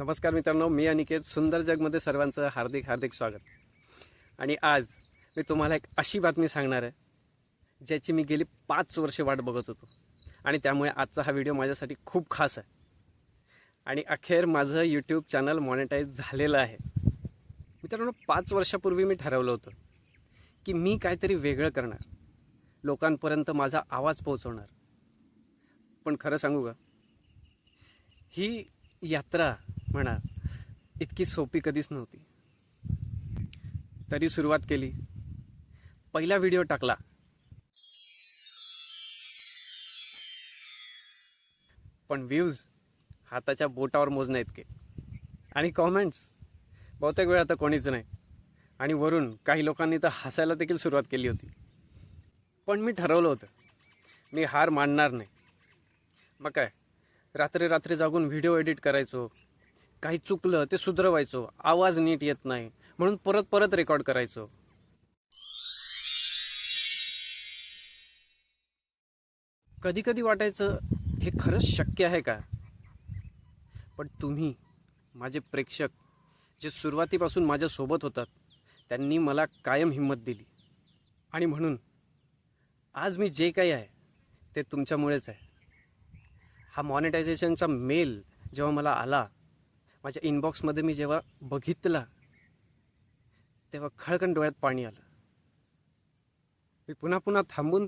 नमस्कार मित्रांनो मी अनिकेत सुंदर जगमध्ये सर्वांचं हार्दिक हार्दिक स्वागत. आणि आज मी तुम्हाला एक अशी बातमी सांगणार आहे ज्याची मी गेली पाच वर्षे वाट बघत होतो. आणि त्यामुळे आजचा हा व्हिडिओ माझ्यासाठी खूप खास आहे. आणि अखेर माझं यूट्यूब चॅनल मॉनिटाईज झालेलं आहे. मित्रांनो पाच वर्षापूर्वी मी ठरवलं होतं की मी काहीतरी वेगळं करणार. लोकांपर्यंत माझा आवाज पोहोचवणार. पण खरं सांगू का? ही यात्रा म्हणा इतकी सोपी कधीच नव्हती. तरी सुरुवात केली. पहिला व्हिडिओ टाकला. पण व्ह्यूज हाताच्या बोटावर मोजण्या इतके. आणि कॉमेंट्स बहुतेक वेळा तर कोणीच नाही. आणि वरून काही लोकांनी तर हसायला देखील सुरुवात केली होती. पण मी ठरवलं होतं मी हार मानणार नाही. मग काय रात्री रात्री जागून व्हिडिओ एडिट करायचो. काही चुकलं ते सुधरवायचो. आवाज नीट येत नाही. म्हणून परत परत रेकॉर्ड करायचो. कधी कधी वाटायचं हे खरंच शक्य आहे का? पण तुम्ही माझे प्रेक्षक जे सुरुवातीपासून माझ्यासोबत होतात त्यांनी मला कायम हिंमत दिली. आणि म्हणून आज मी जे काही आहे ते तुमच्यामुळेच आहे. हा मॉनिटायझेशनचा मेल जेव्हा मला आला माझ्या इनबॉक्समध्ये मी जेव्हा बघितला तेव्हा खळकन डोळ्यात पाणी आलं. मी पुन्हा पुन्हा थांबून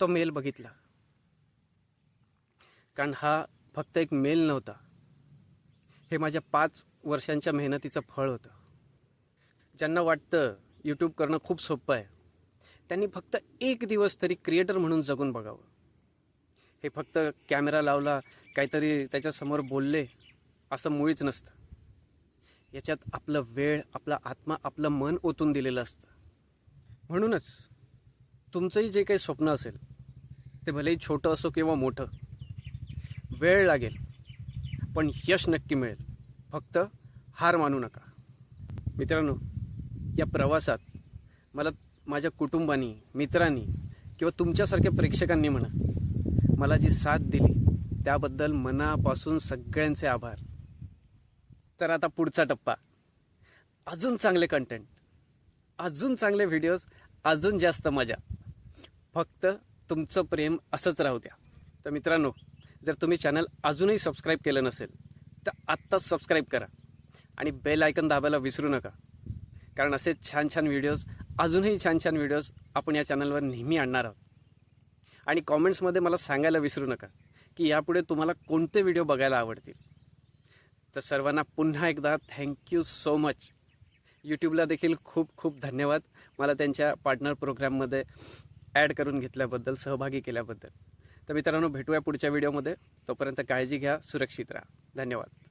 तो मेल बघितला. कारण हा फक्त एक मेल नव्हता. हे माझ्या पाच वर्षांच्या मेहनतीचं फळ होतं. ज्यांना वाटतं यूट्यूब करणं खूप सोपं आहे त्यांनी फक्त एक दिवस तरी क्रिएटर म्हणून जगून बघावं. हे फक्त कॅमेरा लावला काहीतरी त्याच्यासमोर बोलले असं मुळीच नसतं. याच्यात आपलं वेळ आपला आत्मा आपलं मन ओतून दिलेलं असतं. म्हणूनच तुमचंही जे काही स्वप्न असेल ते भलेही छोटं असो किंवा मोठं वेळ लागेल पण यश नक्की मिळेल. फक्त हार मानू नका. मित्रांनो या प्रवासात मला माझ्या कुटुंबानी मित्रांनी किंवा तुमच्यासारख्या प्रेक्षकांनी म्हणा मला जी साथ दिली त्याबद्दल मनापासून सगळ्यांचे आभार. तर आता पुढचा टप्पा. अजून चांगले कंटेंट अजून चांगले व्हिडिओज अजून जास्त मजा. फक्त तुमचं प्रेम असंच राहू द्या. तर मित्रांनो जर तुम्ही चॅनल अजूनही सबस्क्राईब केलं नसेल तर आत्ताच सबस्क्राईब करा आणि बेल आयकन दाबायला विसरू नका. कारण असे छान छान व्हिडिओज अजूनही छान छान व्हिडिओज आपण या चॅनलवर नेहमी आणणार आहोत. आणि कॉमेंट्समध्ये मला सांगायला विसरू नका की यापुढे तुम्हाला कोणते व्हिडिओ बघायला आवडतील. तर सर्वांना पुन्हा एकदा थँक्यू सो मच यूट्यूबला देखील खूप खूप धन्यवाद. मला त्यांच्या पार्टनर प्रोग्राममध्ये ॲड करून घेतल्याबद्दल सहभागी केल्याबद्दल. तर मित्रांनो भेटूया पुढच्या व्हिडिओमध्ये तोपर्यंत काळजी घ्या सुरक्षित राहा. धन्यवाद.